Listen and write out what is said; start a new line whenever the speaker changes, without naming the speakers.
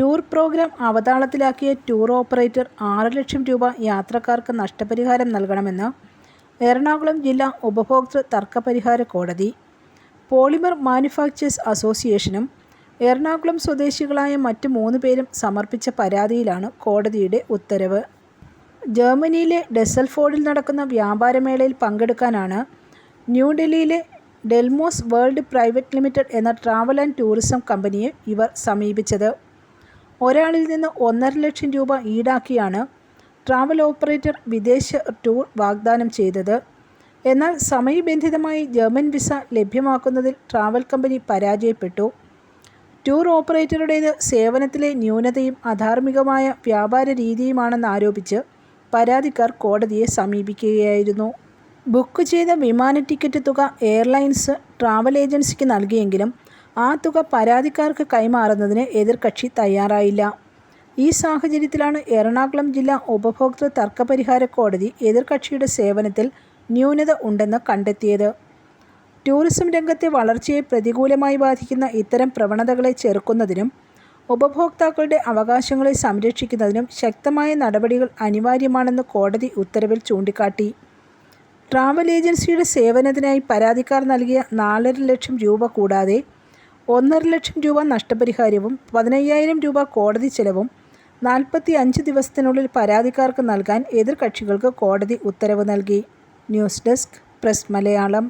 Tour programme അവതാളത്തിലാക്കിയ tour operator ആറ് ലക്ഷം രൂപ യാത്രക്കാർക്ക് നഷ്ടപരിഹാരം നൽകണമെന്ന് എറണാകുളം ജില്ലാ ഉപഭോക്തൃ തർക്കപരിഹാര കോടതി പോളിമർ മാനുഫാക്ചേഴ്സ് അസോസിയേഷനും എറണാകുളം സ്വദേശികളായ മറ്റ് മൂന്ന് പേരും സമർപ്പിച്ച പരാതിയിലാണ് കോടതിയുടെ ഉത്തരവ്. ജർമ്മനിയിലെ ഡെസൽഫോർഡിൽ നടക്കുന്ന വ്യാപാരമേളയിൽ പങ്കെടുക്കാനാണ് ന്യൂഡൽഹിയിലെ ഡെൽമോസ് വേൾഡ് പ്രൈവറ്റ് ലിമിറ്റഡ് എന്ന ട്രാവൽ ആൻഡ് ടൂറിസം കമ്പനിയെ ഇവർ സമീപിച്ചത്. ഒരാളിൽ നിന്ന് ഒന്നര ലക്ഷം രൂപ ഈടാക്കിയാണ് ട്രാവൽ ഓപ്പറേറ്റർ വിദേശ ടൂർ വാഗ്ദാനം ചെയ്തത്. എന്നാൽ സമയബന്ധിതമായി ജർമ്മൻ വിസ ലഭ്യമാക്കുന്നതിൽ ട്രാവൽ കമ്പനി പരാജയപ്പെട്ടു. ടൂർ ഓപ്പറേറ്ററുടേത് സേവനത്തിലെ ന്യൂനതയും അധാർമികമായ വ്യാപാര രീതിയുമാണെന്ന് ആരോപിച്ച് പരാതിക്കാർ കോടതിയെ സമീപിക്കുകയായിരുന്നു. ബുക്ക് ചെയ്ത വിമാന ടിക്കറ്റ് തുക എയർലൈൻസ് ട്രാവൽ ഏജൻസിക്ക് നൽകിയെങ്കിലും ആ തുക പരാതിക്കാർക്ക് കൈമാറുന്നതിന് എതിർകക്ഷി തയ്യാറായില്ല. ഈ സാഹചര്യത്തിലാണ് എറണാകുളം ജില്ലാ ഉപഭോക്തൃ തർക്കപരിഹാര കോടതി എതിർകക്ഷിയുടെ സേവനത്തിൽ ന്യൂനത ഉണ്ടെന്ന് കണ്ടെത്തിയത്. ടൂറിസം രംഗത്തെ വളർച്ചയെ പ്രതികൂലമായി ബാധിക്കുന്ന ഇത്തരം പ്രവണതകളെ ചെറുക്കുന്നതിനും ഉപഭോക്താക്കളുടെ അവകാശങ്ങളെ സംരക്ഷിക്കുന്നതിനും ശക്തമായ നടപടികൾ അനിവാര്യമാണെന്ന് കോടതി ഉത്തരവിൽ ചൂണ്ടിക്കാട്ടി. ട്രാവൽ ഏജൻസിയുടെ സേവനത്തിനായി പരാതിക്കാർ നൽകിയ നാലര ലക്ഷം രൂപ കൂടാതെ ഒന്നര ലക്ഷം രൂപ നഷ്ടപരിഹാരവും പതിനയ്യായിരം രൂപ കോടതി ചെലവും നാൽപ്പത്തി അഞ്ച് ദിവസത്തിനുള്ളിൽ പരാതിക്കാർക്ക് നൽകാൻ എതിർകക്ഷികൾക്ക് കോടതി ഉത്തരവ് നൽകി.
News desk press Malayalam.